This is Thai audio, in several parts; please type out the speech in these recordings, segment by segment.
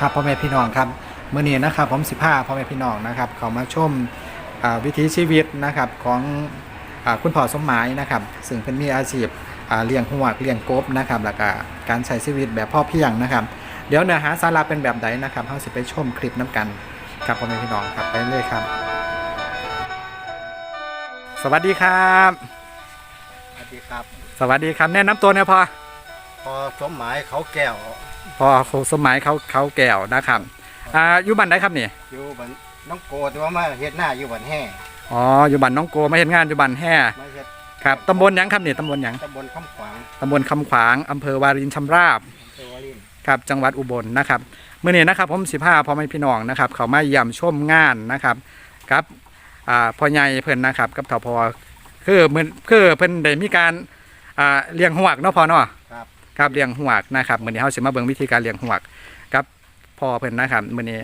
ครับพ่อแม่พี่น้องครับเมื่อนี้นะครับผมสิพาพ่อแม่พี่น้องนะครับเขามาชมอ่าวิถีชีวิตนะครับของอาคุณพ่อสมหมายนะครับซึ่งเป็นมีอาชีพอ่าเลี้ยงหวกเลี้ยงกบนะครับแล้วก็การใช้ชีวิตแบบพ่อเพียงนะครับ เดี๋ยวเนื้อหาสาระเป็นแบบใดนะครับเราสิไปชมคลิปน้ำกันครับพ่อแม่พี่น้องครับไปเลยครับ สวัสดีครับ สวัสดีครับ สวัสดีครับแนะนำตัวเนี่ยพ่อพอสมหมายเขาแก้ว พ่อสมหมายเขาเขาแก้วนะครับอ่าอยู่บ้านไหนครับนี่อยู่บันน้องโกแตัวามาเฮ็ดหน้าอยู่บันแห่อ๋ออยู่บ้านน้องโกมาเห็นงานอยู่บ้านแห่มาเฮ็ดครับตำบลหยังครับนี่ตำบลหยังตำบลคำขวางตำบลคำขวางอำเภอวารินชำราบเทวรินทร์ครับจังหวัดอุบลนะครับเมื่อนี้นะครับผมสิพาพ่อแม่พี่น้องนะครับเขามาเยี่ยมชมงานนะครับครับอ่าพ่อใหญ่เพิ่นนะครับกับทพคือเหมือนคือเพิ่นได้มีการอ่าเลี้ยงหวกเนาะพ่อเนาะครับ ครับเลี้ยงหวกนะครับมื้อนี้เฮาสิมาเบิ่งวิธีการเลี้ยงหวกกับพ่อเพิ่นนะครับมื้อนี้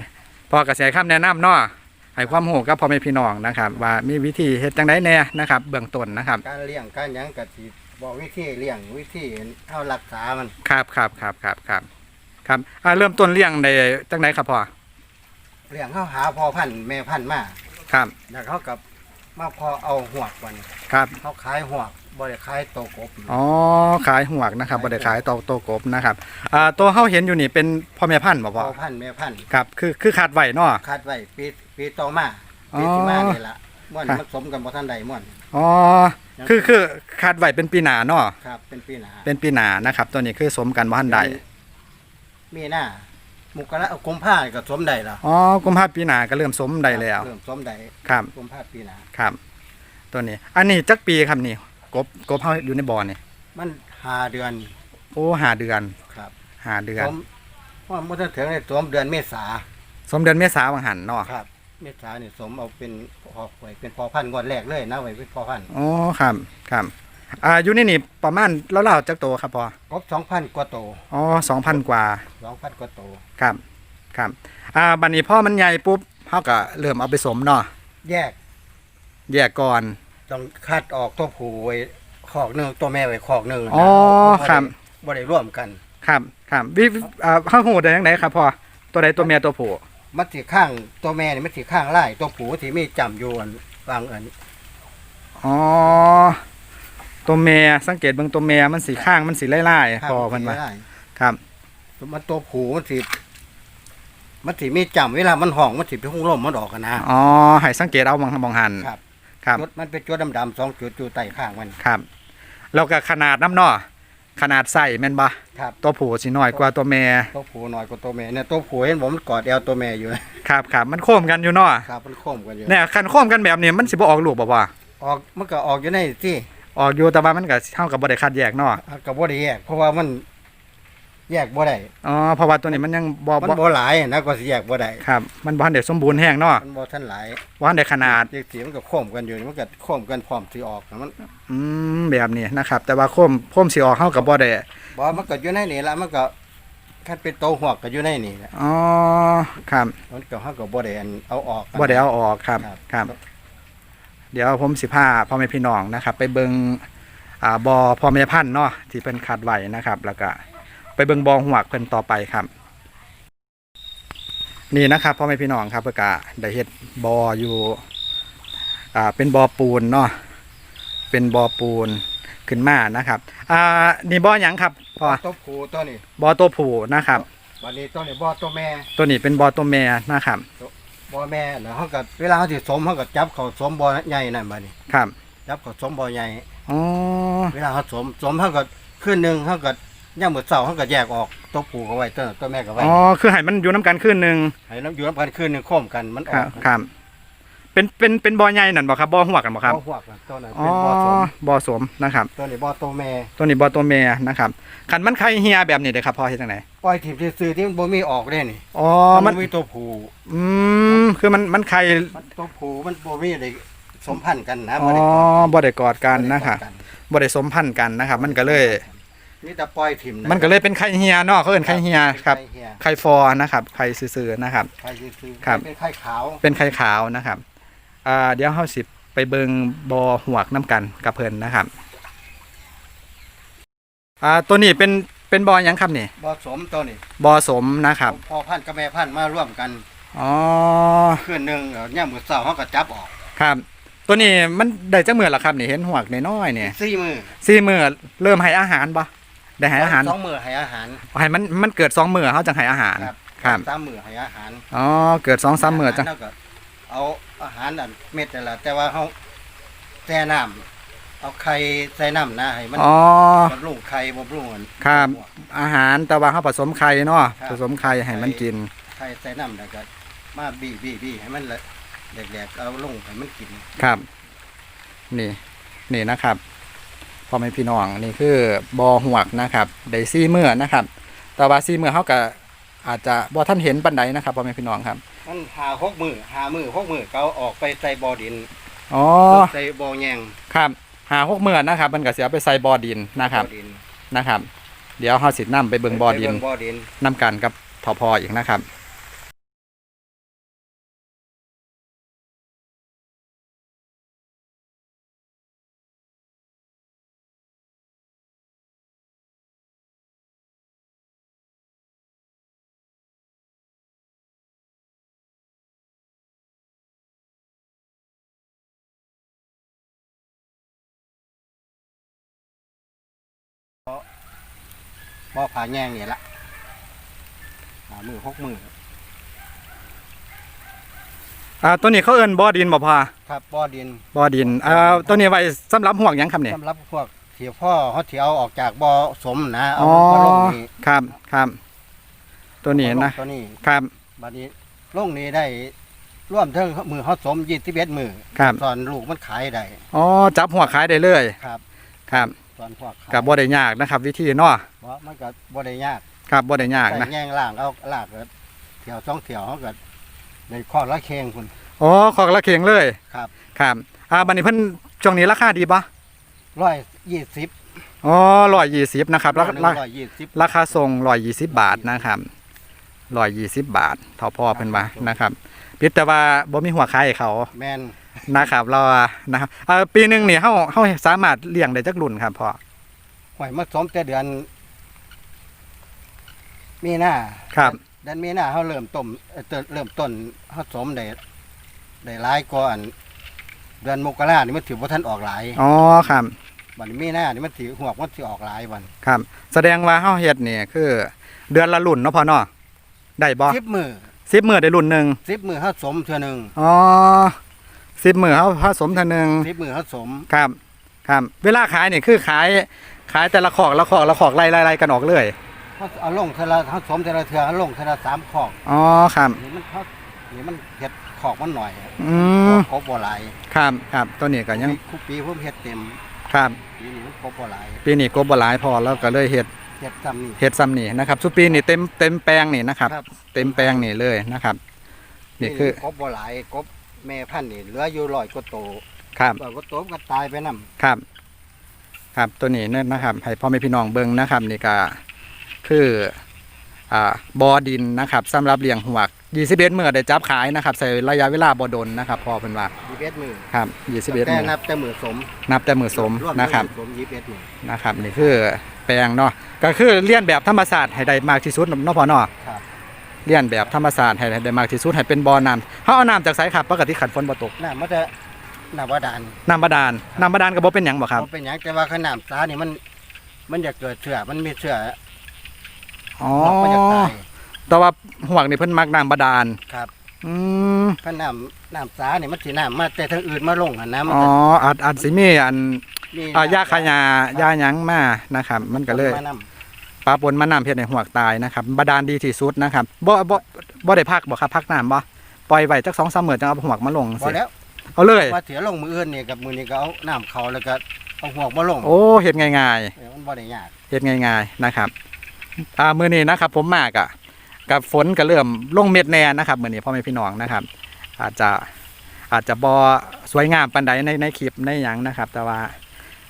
พ่อก็สิให้คำแนะนำเนาะให้ความรู้กับพ่อแม่พี่น้องนะครับ ว่ามีวิธีเฮ็ดจังไดแน่นะครับ เบื้องต้นนะครับ การเลี้ยงการหยังกับสิบอกวิธีเลี้ยงวิธีเอารักษามันครับครับครับครับครับครับอ่าเริ่มต้นเลี้ยงได้จังไดครับพ่อเลี้ยงเขาหาพอพันธุ์แม่พันธุ์มาครับแล้วเขากับมาพอเอาหวกมันครับเขาขายหวก บ่ได้ขายโตกบอ๋อขายหวกนะครับบ่ได้ขายโตโตกบนะครับอ่าตัวเฮาเห็นอยู่นี่เป็นพ่อแม่พันธุ์บ่พพ่ออพันธุ์แม่พันธุ์ครับคือคือขาดไว้เนาะคาดไว้ปีปีต่อมาอ๋อปีที่มานี่ล่ะม่วนครับมันสมกันบ่ทันใดม่วนอ๋อคือคือขาดไว้เป็นปีหน้าเนาะครับเป็นปีหน้าเป็นปีหน้านะครับ ตัวนี้คือสมกันบ่ทันใดมีหน้ามุกระกุมภาก็สมได้แล้วอ๋อกุมภาพันธ์ปีหน้าก็เริ่มสมได้แล้วเริ่มสมได้ครับกุมภาปีหน้าครับ ตัวนี้ อันนี้จักปีครับนี่ กบกบเฮาอยู่ในบ่อนี่มันหาเดือนโอ้หาเดือนครับหาเดือนสมว่ามันจะถึงในสมเดือนเมษาสมเดือนเมษาวังหันเนาะครับ เมษาเนี่ยสมเอาเป็นพอไว้เป็นพอพันธุ์งวดแรกเลยนะไว้เป็นพอพันธุ์อ๋อครับครับอ่าอยู่ในนี่ประมาณแล้วๆจักโตครับพอกบสองพันกว่าโตอ๋อสองพันกว่าสองพันกว่าโตครับครับอ่าบัดนี้พ่อมันใหญ่ปุ๊บเฮาก็เริ่มเอาไปสมเนาะแยก แยกก่อน ต้องคัดออกตัวผู้ไว้คอกหนึ่งตัวแม่ไว้คอกหนึ่งนะอ๋อครับ บ่ได้ร่วมกัน ครับครับวิวิอ่าเฮาฮู้ได้จังไดครับพ่อตัวใดตัวเมียตัวผู้มันสิข้างตัวแม่นี่มันสิข้างไล่ตัวผู้ที่มีจำอยู่อันวางอันอ๋อตัวเมียสังเกตเบิ่งตัวเมียมันสีข้างมันสีไล่ๆข้างพอมันว่าสิไล่ครับ มันตัวผูมันสิมันสิมีจำเวลามันห้องมันสิไปหุ้งลมมันออกกันนะ อ๋อให้สังเกตเอามองมองหันครับ ครับ จุดมันเป็นจุดดำๆสองจุดอยู่ใต้ข้างมัน ครับ แล้วก็ขนาดน้ำเนอขนาดใส่แม่นบ่ครับ ตัวผู้สิน้อยกว่าตัวแม่ ตัวผูน้อยกว่าตัวแม่เนี่ยตัวผูเห็นผมมันกอดเอวตัวแม่อยู่ครับครับมันโค้มกันอยู่เนาะครับมันโค้มกันอยู่เนี่ยคันโค้มกันแบบนี้มันสิบ่ออกลูกบ่ว่าออกมันก็ออกอยู่ในที่ออกอยู่แต่ว่ามันก็เท่ากับบ่ได้คัดแยกเนาะกับบ่ได้แยกเพราะว่ามัน แยกบ่ได้อ๋อเพราะว่าตัวนี้มันยังบ่มันบ่บ่หลายนะก็สิแยกบ่ได้ครับ มันบ่ทันได้สมบูรณ์แห้งเนาะมันบ่ทันหลายบ่ทันได้ขนาดเด็กสีมันก็โค้มกันอยู่นี่มันก็โค้มกันพร้อมสิออกนะมันอืมแบบนี้นะครับ แต่ว่าโค้มโค้มสิออกเฮาก็บ่ได้บ่มันก็อยู่ในนี่ละมันก็คันเป็นโตหัวกก็อยู่ในนี่แหละอ๋อครับมันก็เฮาก็บ่ได้อันเอาออกบ่ได้เอาออกครับครับครับ เดี๋ยวผมสิพาพ่อแม่พี่น้องนะครับ ไปเบิงอ่าบอพ่อแม่พันธุ์เนาะที่เป็นขาดไว้นะครับ แล้วก็ ไปเบิงบอหวกเพิ่นต่อไปครับ นี่นะครับพ่อแม่พี่น้องครับเพื่อกะได้เฮ็ดบออยู่อ่าเป็นบอปูนเนาะเป็นบอปูนขึ้นมานะครับอ่านี่บอหยังครับพ่อตัวผู้ตัวนี้บอตัวผู้นะครับบัดนี้ตัวนี้บ่ตัวแม่ ตัวนี้เป็นบอตัวแม่นะครับบ่แม่แล้วเฮาก็เวลาเฮาสิสมเฮาก็จับเข้าสมบ่ใหญ่นั่นบัดนี้ครับ จับเข้าสมบ่ใหญ่อ๋อเวลาเฮาสมสมเฮาก็คืนหนึงเฮาก็ ยามมื้อเช้าเฮาก็แยกออกตัวผู้ก็ไว้ตัวตัวแม่ก็ไว้อ๋อคือให้มันอยู่น้ำกันคืนหนึ่งให้น้ำอยู่น้ำกันคืนหนึงโค้มกันมันอคอรับกครับเป็นเป็นเป็นบอใหญ่นั่นบ่ครับบอหัวกันบ่ครับบ่ฮวกน่ะตัวนั้นอ๋อเป็นบ่สมบอสวมนะครับ ตัวนี้บ่ตัวแม่ตัวนี้บอตัวแม่นะครับคันมันไข่เฮียแบบนี้เด้อครับพ่อเฮ็ดจังไดปล่อยถิ่มซื่อๆที่มันบ่มีออกเด้นี่อ๋อมัมันนมีตัวผู้อืมคือมันมันไข่มันตัวผู้มันบ่มีได้สมพันธุ์กันนะอ๋อได้กอดบ่ได้กอดกันบ่ได้นะครับกอดบ่ได้สมพันธุ์กันนะครับ มันก็เลย มีแต่ปล่อยถิ่มะมันก็เลยเป็นไข่เฮียเนาะเขาเอิ้นไข่เฮียครับไข่เฮียไข่ฟอนะครับ ไข่ซื่อๆนะครับ ไข่ซื่อๆครับ เป็นไข่ขาวเป็นไข่ขาวนะครับ อ่า เดี๋ยวเฮาสิไปเบิงบอหวกน้ำกันกับเพิ่นนะครับ อ่า ตัวนี้เป็นเป็นบอหยังครับนี่บ่สมตัวนี้บอสมนะครับ พอพันธุ์กับแม่พันธุ์มาร่วมกันอ๋อคืนหนึงเอาย่ามมื้อเช้าเฮาก็จับออกครับ ตัวนี้มันได้จักมื้อละครับนี่เห็นหวกน้อยๆเนี่ย สี่มื้อสี่มื้อเริ่มให้อาหารบ่ ได้ให้อาหารสองมื้อให้อาหารให้มันมันเกิดสองมื้อเฮาจังให้อาหารครับครับสามมื้อให้อาหารอ๋อเกิดสองสามมื้อจังแล้วก็เอาอาหารอันเม็ดนั่นแหละแต่ว่าเฮาแช่น้ำเอาไข่ใส่น้ำนะให้มันอ๋อบำรุงไข่บำรุงอันครับอาหารแต่ว่าเฮาผสมไข่เนาะครับผสมไข่ให้มันกินไข่ใส่น้ำแล้วก็มาบี้บี้บี้ให้มันละแหลกๆเอาลงให้มันกินครับ นี่ นี่นะครับ พ่อแม่พี่น้องนี่คือบอหวกนะครับได้ซี่เมื่อนะครับ แต่ว่าซี่เมื่อเขาก็อาจจะบ่ท่านเห็นปันใดนะครับพ่อแม่พี่น้องครับมันหาหกมือหามือหกมือก็เอาออกไปใส่บ่อดินอ๋อใส่บ่อแยงครับหาหกเมื่อนะครับ มันก็เสียไปใส่บอดินนะครับดินนะครับ เดี๋ยวเฮาสินํไปเบิ่งบอดินไปเบิ่งบ่อดินนํกันกับทอพออีกนะครับ บ่อผาแยงนี่ละหามือหกมืออ่าตัวนี้เขาเอิ้นบอดินบ่พอครับบ่อดินบอดินอ่าตัวนี้ไว้สำหรับหวกหยังครับเนี่ยสำหรับพวกเสียพ่อเขาเที่ยวออกจากบ่อสมนะเอาอ๋อมาลงนี่ครับครับตัวนี้นะตัวนี้ครับบัดนี้ลงนี้ได้ร่วมทั้งมือเขาสมยี่สิบเอ็ดมือครับตอนลูกมันขายได้อ๋อจับหัวขายได้เลยครับ ครับ ตอนพวกขายกับบ่ได้ยากนะครับ วิธีเนาะเพราะมันก็บ่ได้ยากครับบ่ได้ยากใส่นะแง่งล่างเอาลากก็เที่ยวสองเที่ยวเขาก็ในข้อละเคงคุณอ๋อของละเคียงเลยครับครับอ่าบัดนี้เพิ่นช่วงนี้ราคาดีปะร้อยยี่สิบอ๋อ120นะครับราหนึ่งราร้อยยี่สิบราคาทรง120บาทนะครับ120บาทเท่าพ่อเพิ่นว่านะครับพิดแต่ว่าบ่มีหัวขายให้เขาแมน นะครับเราว่านะครับอ่าปีหนึงนี่เฮาเฮาสามารถเลี้ยงได้จักรุ่นครับพ่อหอยมาสมแต่เดือน มีหน้าครับ เดือนมีหน้าเขาเริ่มต้มเอ่อเติเริ่มต้นเขาสมได้ได้หลายก่อน เดือนมกรานี่มันถือว่าท่านออกหลายอ๋อครับ บัดนี้มีหน้านี่มันถือหัวกมันถือออกหลายวันครับ แสดงว่าเฮาเฮ็ดนี่คือ เดือนละรุ่นเนาะพ่อเนาะได้บ่สิบมือ10มื้อได้รุ่นหนึงสิบมือเขาสมเท่านึงอ๋อ สิบมือเขาผสมเทอหนึงสิบมือเขาสมครับ ครับ เวลาขายนี่คือขายขายแต่ละขอกละขอกละขอกไล่ไล่ไล่กันออกเลยเขาเอาลงเทาละเขาสมเทาละเทือเขาลงเทาละสามขอกอ๋อครับนี่มันเขานี่มันเห็ดขอกมันหน่อยอืมครบบ่หลายครับครับตัวนี้ก็ยังคุปีเพิ่มเห็ดเต็มครับปีนี้มันครบบ่หลายปีนี้กบบ่หลายพอแล้วก็เลยเฮ็ดเห็ดซ้ำนี่เฮ็ดซ้ำนี่นะครับสุปีนี่เต็มเต็มแปลงนี่นะครับครับเต็มแปลงนี่เลยนะครับนี่คือครบบ่หลายครบ แม่พันธุ์นี่เหลืออยู่ร้อยกว่าโตครับ ร้อยกว่าโตมันก็ตายไปนํครับ ครับตัวนี้เนี่ยนะครับ ให้พ่อแม่พี่น้องเบิ่งนะครับนี่ก็คืออ่าบอดินนะครับสำหรับเลี้ยงหวก21มื้อได้จับขายนะครับใส่ระยะเวลาบ่ดนนะครับพอเพิ่นว่ายี่สิบเอ็ดมือครับ21แต่มื้อนับแต่มือสมนับแต่มือสมวมนะครับ มือสมยี่สิบเอ็ดมือนะครับนี่คือแปลงเนาะก็คือเลียนแบบธรรมศาสตร์ให้ได้มากที่สุดเนาะพอเนาะ ครับ เลียนแบบธรรมศาสตร์ให้ได้มากที่สุดให้เป็นบ่อน้ำเขาเอาน้ำจากไสครับปกติขันฝนบ่ตกน้ำมันจะน้ำบาดาลน้ำบาดาลน้ำบาดาลก็บ่เป็นหยังบ่ครับบ่เป็นหยังแต่ว่าขนาดสานี่มัน มันจะเกิดเชื้อมันมีเชื้ออ๋อมันจะตายแต่ว่าหวกนี่เพิ่นมักน้ำบาดาลครับอืมขนาดน้ำสานี่มันสิน้ำมาแต่ทางอื่นมาลงหันนะมันอ๋อจะอาจอาจสิมีอันมีอ่ายาขายายาหยังมานะครับ มันก็เลย มานำ ปลาปนมานำเฮ็ดให้หวกตายนะครับบาดาลดีที่สุดนะครับบ่บ่บ่ได้พักบ่ครับพักน้ำบ่ปล่อยไว้จัก2-3มื้อจังเอาหวกมาลงพอสิแล้วเอาเลย ว่าเสียลงมืออื่นนี่กับมือนี่ก็เอาน้ำเขาแล้วก็เอาหัวมาลงโอ้เฮ็ดง่ายเออมันบ่ได้ยากๆเฮ็ดง่ายๆนะครับอ่ามื้อนี้นะครับ ผมมากอะกับฝนก็เริ่มลงเม็ดแน่นะครับมื้อนี้พ่อแม่พี่น้องนะครับ อาจจะอาจจะบ่สวยงามปานใดในในคลิปในหยังนะครับ แต่ว่า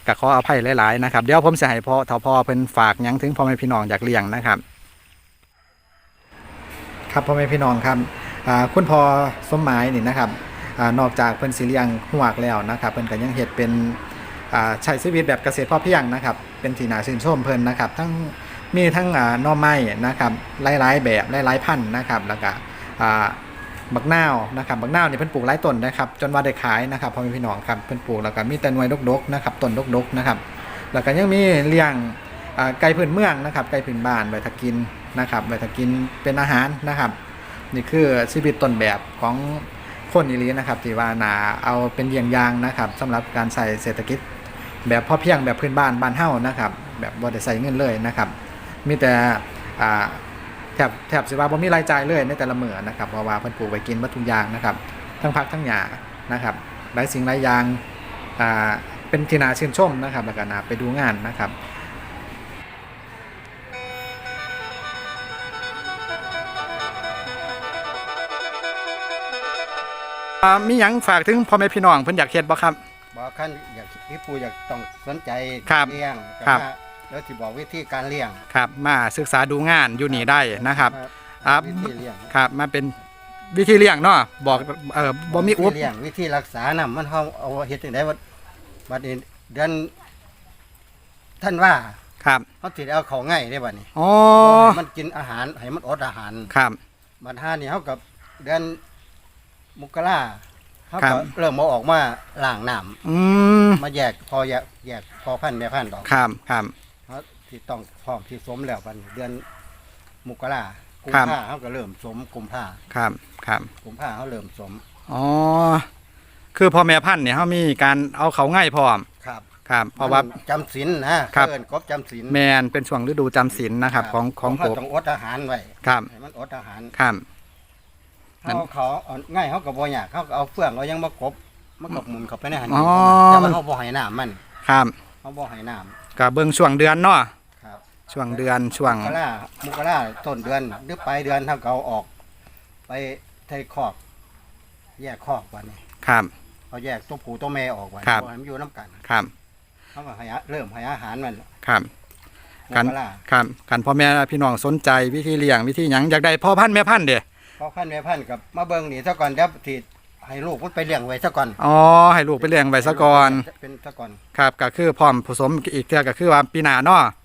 ก็ขออภัยหลาย ๆ นะครับ เดี๋ยวผมจะให้พ่อเฒ่าพ่อเพิ่นฝากยังถึงพ่อแม่พี่น้องอยากเลี้ยงนะครับ ครับพ่อแม่พี่น้องครับคุณพ่อสมหมายนี่นะครับอนอกจากเพิ่นสิเลี้ยงหวกแล้วนะครับเพิ่นก็ยังเฮ็ดเป็นอ่าใช้ชีวิตแบบเกษตรพอเพียงนะครับ เป็นที่น่าชื่นชมเพิ่นนะครับ ทั้งมีทั้งน่อไม้นะครับหลายๆแบบหลายๆพันธุ์นะครับแล้วก็ บักนาวนะครับบักนาวเนี่ยเพิ่นปลูกหลายต้นนะครับจนว่าได้ขายนะครับพ่อแม่พี่น้องครับเพิ่นปลูกแล้วก็มีแต่หน่วยดกๆนะครับต้นดกๆนะครับแล้วก็ยังมีเลี้ยงไก่พื้นเมืองนะครับไก่พื้นบ้านไว้ถ้ากินนะครับไว้ถ้ากินเป็นอาหารนะครับ นี่คือชีวิตต้นแบบของคนอีลีนะครับที่ว่านาเอาเป็นเยี่ยงยางนะครับสำหรับการใส่เศรษฐกิจ แบบพอเพียงแบบพื้นบ้านบ้านเฮ้านะครับแบบบ่ได้ใส่เงินเลยนะครับมีแต่ แถบแถบสิว่าบ่มีรายจ่ายเลยในแต่ละมื้อนะครับเพราะว่าเพิ่นปลูกไว้กินวัตถุกอย่างนะครับทั้งผักทั้งหญ้านะครับหลายสิ่งหลายอย่างอ่าเป็นที่น่าชื่นชมนะครับแล้วก็น่าไปดูงานนะครับอ่ามีหยังฝากถึงพ่อแม่พี่น้องเพิ่นอยากเฮ็ดบ่ครับ บอกขั้นอยากพี่ปูอยากต้องสนใจครับเลี้ยงครับก็ว่า แล้วที่บอกวิธีการเลี้ยงครับมาศึกษาดูงานอยู่นี่ได้นะครับครับวิธีเลี้ยงครับมาเป็นวิธีเลี้ยงเนาะบอกเอ่อบ่มีอุบวิธีเลี้ยงวิธีรักษาน่ะมันเฮาเอาเฮ็ดจังได๋ว่าบัดนี้เดือนท่านว่าครับเฮาสิได้เอาเขาง่ายได้บัดนี้อ๋อบ่ให้มันกินอาหารให้มันอดอาหารครับบัดห้านี่เฮากับเดือนมกราเฮาครัก็บเริ่มเอาออกมาล้างน้ำอืมมาแยกพอแยกแยกพอพันธุ์แม่พันธุ์ดอกครับครับเฮา ที่ต้องพร้อมที่สมแล้วบัดนี้เดือนมกรากุมครับภาเฮาก็เริ่มสมกุมภาครับครับกุมภาเฮาเริ่มสมอ๋อคือพ่อแม่พันธุ์เนี่ยเฮามีการเอาเขาง่ายพร้อมครับครับเพราะว่าจำศีลนะครับเอิ้นกบจำศีลแมนเป็นช่วงฤดูจำศีลนะครับของของเขากบต้องอดอาหารไว้ครับให้มันอดอาหารครับนั่นเขาเขาเอาง่ายเขาก็บ่อยากเขาก็เอาเฟืองเอายังมากบมันก็หมุนเข้าไปในหันอ๋อแต่ว่าเขาบ่ให้น้ำมันครับเขาบ่ให้น้ก็เบิ่งช่วงเดือนเนาะำครับ ช่วงเดือนช่วงมกรามุกราต้นเดือนหรือปลายเดือนเขาก็เอาออก ไปไทยคอก แยกคอกวันนี้ครับเขาแยกตัวผู้ตัวแม่ออกไว้ครับให้มันอยู่น้ำกันครับ เขาก็ให้อาเริ่มให้อาหารมันครับมกันกราครับกันพ่อแม่พี่น้องสนใจวิธีเลี้ยงวิธีหยังอยากได้พ่อพันธุ์แม่พันธุ์เด้พอพันแม่พันกับมาเบิ่งนี่ซะก่อนเดี๋ยวทีให้ลูกมันไปเลี้ยงไว้ซะก่อนอ๋อให้ลูกไปเลี้ยงไว้ซะก่อน เป็นซะก่อน ครับก็คือพร้อมผสมอีกเทื่อก็คือว่าปีหน้าเนาะครับ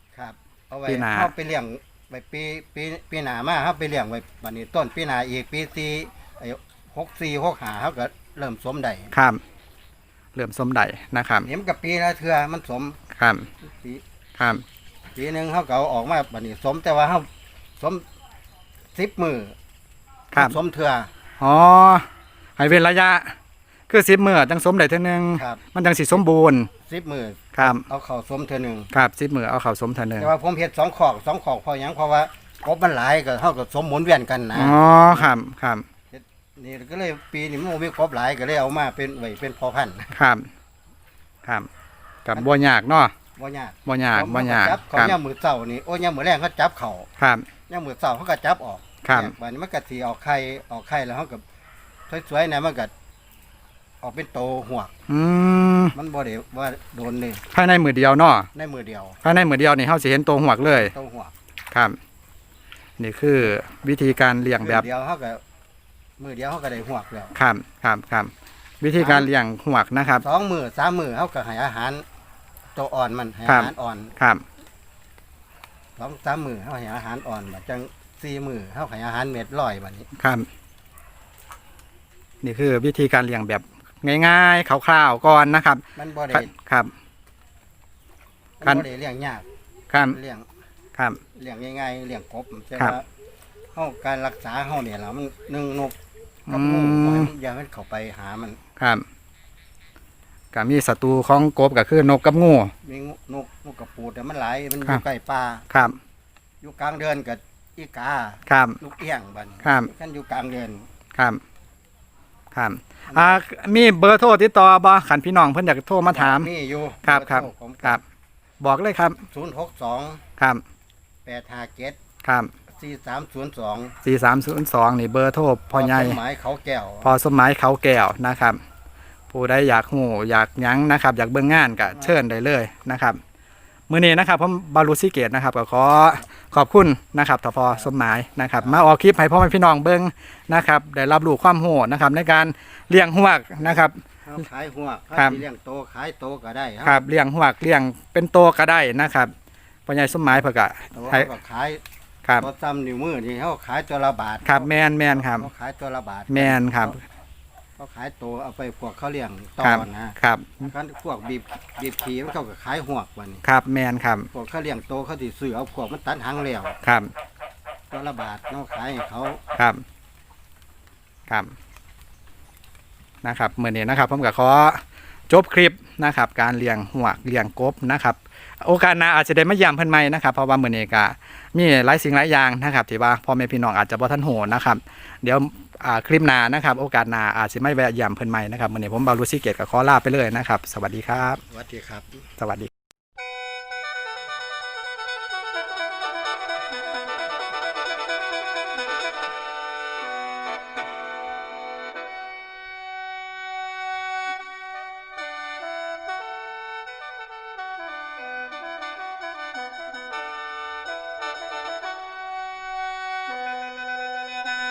เอาไว้ปีหน้าเขาไปเลี้ยงไปปีปีปีหน้ามาเขาไปเลี้ยงไว้บัดนี้ต้นปีหน้าอีกปีสี่ไอ้หกสี่หกห้าเขาก็เริ่มสมได้ครับเริ่มสมได้นะครับนี่มันกับปีละเทื่อมันสมครับปีครับปีหนึ่งเขาก็เอาออกมาบัดนี้สมแต่ว่าเขาสมสิบมือครับสมเทื่ออ๋อให้เว้นระยะ คือ10มื้อจังสมได้เทื่อนึงครับ มันจังสิสมบูรณ์สิบมือครับเอาเข่าสมเทื่อหนึ่งครับ10มื้อเอาเข้าสมเทื่อนึงแต่ว่าผมเห็ดสองขอกสองขอกเพอหยังเพราะว่ากบมันหลายก็เขาก็สมหมุนเวียนกันนะอ๋อครับครับนี่ก็เลยปีนี้มันบ่มีกบหลายก็เลยเอามาเป็นไว้เป็นพอพันธุ์ครับครับกับบ่ยากเนาะบ่ยากบ่ยากบ่ยากจับเขาครับย่ามมือเช้านี่โอ้ยย่ามมือแรงเขาจับเขาครับย่ามมือเช้าเขาก็จับออกครับแยกบัดนี้มันก็สิออกไข่ออกไข่แล้วเขาก็สวยๆนะมันก็ ออกเป็นโตหัวกอืมมันบ่ได้ว่าโดนเลยภายในมือเดียวเนาะในมือเดียวภายในมือเดียวนี่เฮาสิเห็นตัวหวกเลยโตหัวกครับ นี่คือวิธีการเลี้ยงแบบมือเดียวเขาก็มือเดียวเขาก็ได้หัวกแล้วครับครับครับวิธีการเลี้ยงหวกนะครับสองมือสามมือเขาก็ให้อาหารตัวอ่อนมันให้ครัอาบหารอ่อนครับสองสามมือเขาให้อาหารอ่อนบัดจังสี่มือเขาให้อาหารเม็ดลอยบัดนี้ครับนี่คือวิธีการเลี้ยงแบบ ง่ายๆคร่าวๆก่อนนะครับ มันบ่ครัได้บครับคัมันนบ่ได้เลี้ยงยากครับเลี้ยงครับ เลี้ยงง่ายๆเลี้ยงกบแต่ครับว่าเฮาการรักษาเฮาเนี่ยล่ะมันหนึ่งนกอืกับงูมปล่อยมันอย่าให้มันเข้าไปหามันครับก็มีศัตรูของกบก็คือนกกับงู มีงูนกนกกระปูดแต่มันหลายมันอครัยู่บ ใกล้ป่าครับ อยู่กลางเดือนกับอีกาครับ ลูกเอี้ยงบัดนี้ครับ คันอยู่กลางเดือน ครับ ครับ อ่ามีเบอร์โทรติดต่อบ่ขันพี่น้องเพิ่นอยากโทรมาถามมีอยู่ครับครับ ผมครับ บอกเลยครับ062ครับ857ครับ4302สี่สามศูนย์สองนี่เบอร์โทรพ่อใหญ่ต้นไม้เขาแก้วพอสมหมายเขาแก้วนะครับ ผู้ใดอยากหูอยากหยังนะครับ อยากเบิ่งงานก็เชิญได้เลยนะครับ มื้อนี้นะครับผมบารุสิเกตนะครับก็ขอขอบคุณนะครับทพสมหมายนะครับ มาออกคลิปให้พ่อแม่พี่น้องเบิ่งนะครับได้รับรู้ความรู้นะครับในการเลี้ยงหวกนะครับเขาขายหัวครับเขาสิเลี้ยงโตขายโตก็ได้ครับเลี้ยงหวกเลี้ยงเป็นโตก็ได้นะครับพ่อใหญ่สมหมายเพิ่นก็แต่ว่าให้เขาก็ขายครับตัวซ้ำนิ้วมือนี่เขาขายตัวละบาทครับแมนแมนครับ เขาขายตัวละบาทแมนครับ เขาขายตัวเอาไปพวกเขาเลี้ยงต่อครับนะครับกันพวกบีบบีบขี่มันเขาก็ขายหวกวันนี้ครับแมนครับพวกเขาเลี้ยงโตเขาสิซื้อเอาพวกมันตัดหางแล้วครับตัวละบาทเนาะขายให้เขาครับครับนะครับเมื่อนี้นะครับผมก็ขอจบคลิปนะครับ การเลี้ยงหัวกเลี้ยงกบนะครับ โอกาสหน้าอาจจะได้มาเยี่ยมเพิ่นใหม่นะครับเพราะว่ามื้อนี้ก็มีหลายสิ่งหลายอย่างนะครับที่ว่าพ่อแม่พี่น้องอาจจะบ่ทันโหนะครับ เดี๋ยวอ่า คลิปหน้านะครับ โอกาสหน้าอาจจะไม่แวะยามเพิ่นใหม่นะครับมื้อนี้ผมบารุซิเกตกับขอลาไปเลยนะครับ สวัสดีครับ สวัสดีครับ สวัสดี